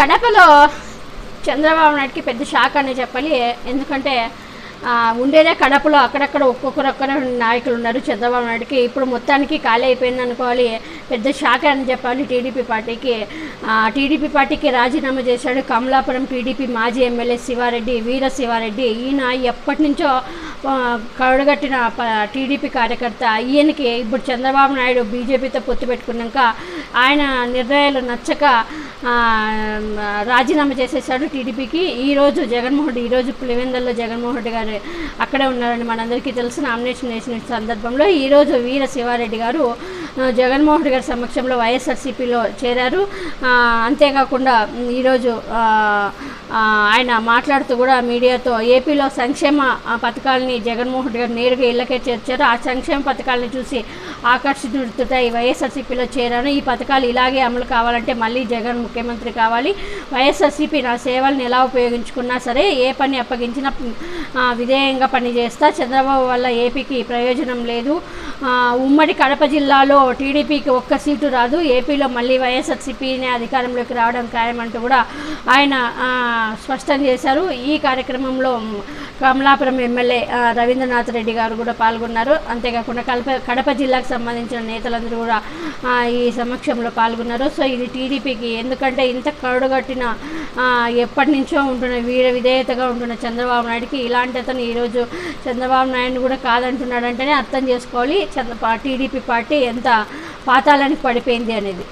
కడపలో చంద్రబాబు నాయుడికి పెద్ద షాక్ అనే చెప్పాలి. ఎందుకంటే ఉండేదే కడపలో. అక్కడక్కడ ఒక్కొక్కరొక్కరు నాయకులు ఉన్నారు చంద్రబాబు నాయుడుకి. ఇప్పుడు మొత్తానికి ఖాళీ అయిపోయింది అనుకోవాలి. పెద్ద షాక్ అని చెప్పాలి టీడీపీ పార్టీకి. టీడీపీ పార్టీకి రాజీనామా చేశాడు కమలాపురం టీడీపీ మాజీ ఎమ్మెల్యే శివారెడ్డి వీర శివారెడ్డి. ఈయన ఎప్పటి నుంచో ఆ, ప- టీడీపీ కార్యకర్త ఈయనకి ఇప్పుడు చంద్రబాబు నాయుడు బీజేపీతో పొత్తు పెట్టుకున్నాక ఆయన నిర్ణయాలు నచ్చక రాజీనామా చేసేసాడు టీడీపీకి. ఈరోజు జగన్మోహన్ రెడ్డి ఈరోజు పులివెందల్లో జగన్మోహన్ రెడ్డి గారు అక్కడే ఉన్నారని మనందరికీ తెలుసు. నామినేషన్ వేసిన సందర్భంలో ఈరోజు వీర శివారెడ్డి గారు జగన్మోహన్ రెడ్డి గారి సమక్షంలో వైఎస్ఆర్సీపీలో చేరారు. అంతేకాకుండా ఈరోజు ఆయన మాట్లాడుతూ కూడా మీడియాతో ఏపీలో సంక్షేమ పథకాలని జగన్మోహన్ రెడ్డి గారు నేరుగా ఇళ్ళకే చేర్చారు ఆ సంక్షేమ పథకాలను చూసి ఆకర్షితుడై వైఎస్ఆర్సీపీలో చేరాను. ఈ పథకాలు ఇలాగే అమలు కావాలంటే మళ్ళీ జగన్ ముఖ్యమంత్రి కావాలి. వైఎస్ఆర్సీపీ నా సేవలను ఎలా ఉపయోగించుకున్నా సరే ఏ పని అప్పగించినా విధేయంగా పనిచేస్తా. చంద్రబాబు వల్ల ఏపీకి ప్రయోజనం లేదు. ఉమ్మడి కడప జిల్లాలో టీడీపీకి ఒక్క సీటు రాదు. ఏపీలో మళ్ళీ వైఎస్ఆర్సీపీనే అధికారంలోకి రావడం ఖాయమంటూ కూడా ఆయన స్పష్టం చేశారు. ఈ కార్యక్రమంలో కమలాపురం ఎమ్మెల్యే రవీంద్రనాథ్ రెడ్డి గారు కూడా పాల్గొన్నారు. అంతేకాకుండా కడప కడప జిల్లాకు సంబంధించిన నేతలందరూ కూడా ఈ సమక్షంలో పాల్గొన్నారు. సో ఇది టీడీపీకి ఎందుకంటే ఇంత కరుడుగట్టిన ఎప్పటి నుంచో ఉంటున్న వీర విధేయతగా ఉంటున్న చంద్రబాబు నాయుడుకి ఇలాంటి అతను ఈరోజు చంద్రబాబు నాయుడు కూడా కాదంటున్నాడంటేనే అర్థం చేసుకోవాలి. చంద్ర టీడీపీ పార్టీ ఎంత పాతాళానికి పడిపోయింది అనేది.